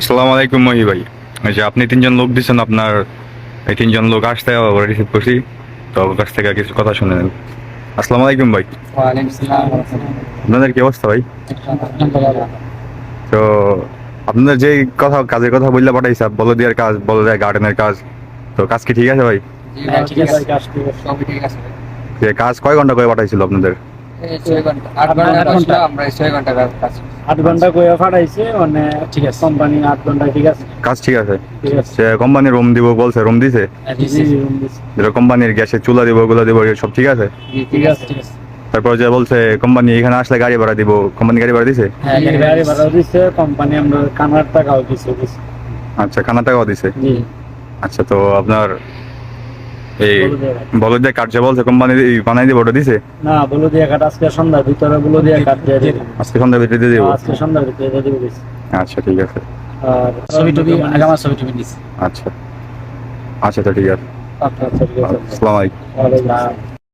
আসসালামু আলাইকুম মহি ভাই। এই যে আপনি তিনজন লোক দিচ্ছেন আপনার এই তিনজন লোক আসতে রিসিভ করছি। তো কাছ থেকে কিছু কথা শুনে নেন আসসালামু আলাইকুম ভাই। আপনাদের কি অবস্থা ভাই? তো আপনাদের যে কথা কাজের কথা বললে পাঠাইছে বলদিয়ার কাজ বলদিয়ার গার্ডেনের কাজ। তো কাজ কি ঠিক আছে ভাই? কাজ কয় ঘণ্টা করে পাঠাইছিল আপনাদের? মানে রুম দিব বলছে রুম দিছে? কোম্পানির গ্যাসের চুলা দিব ওগুলো দিব সব ঠিক আছে? ঠিক আছে তারপর যে বলছে কোম্পানি এখানে আসলে গাড়ি ভাড়া দিব কোম্পানি গাড়ি ভাড়া দিছে? হ্যাঁ গাড়ি ভাড়া দিছে কোম্পানি আমরা কানার টাকাও দিছে। আচ্ছা খানা টাকাও দিছে? আচ্ছা তো আপনার এই বলদিয়া ঘাট। বলদিয়া কাঠ যে বলছে কোম্পানি বানাই দিয়ে ওটা দিছে? না বলো দিয়ে কাট আজকে সন্ধ্যার ভিতরে বলো দিয়ে কাট দিয়ে দিবে। আজকে সন্ধ্যা ভিতরে দিয়ে দিব? আজকে সন্ধ্যার ভিতরে দিয়ে দিবে আচ্ছা ঠিক আছে। আর ছবি টবি আগামা ছবি টবি দিছি। আচ্ছা। আচ্ছা তো ঠিক আছে। আচ্ছা ঠিক আছে। আসসালামু আলাইকুম। ওয়ালাইকুম আসসালাম।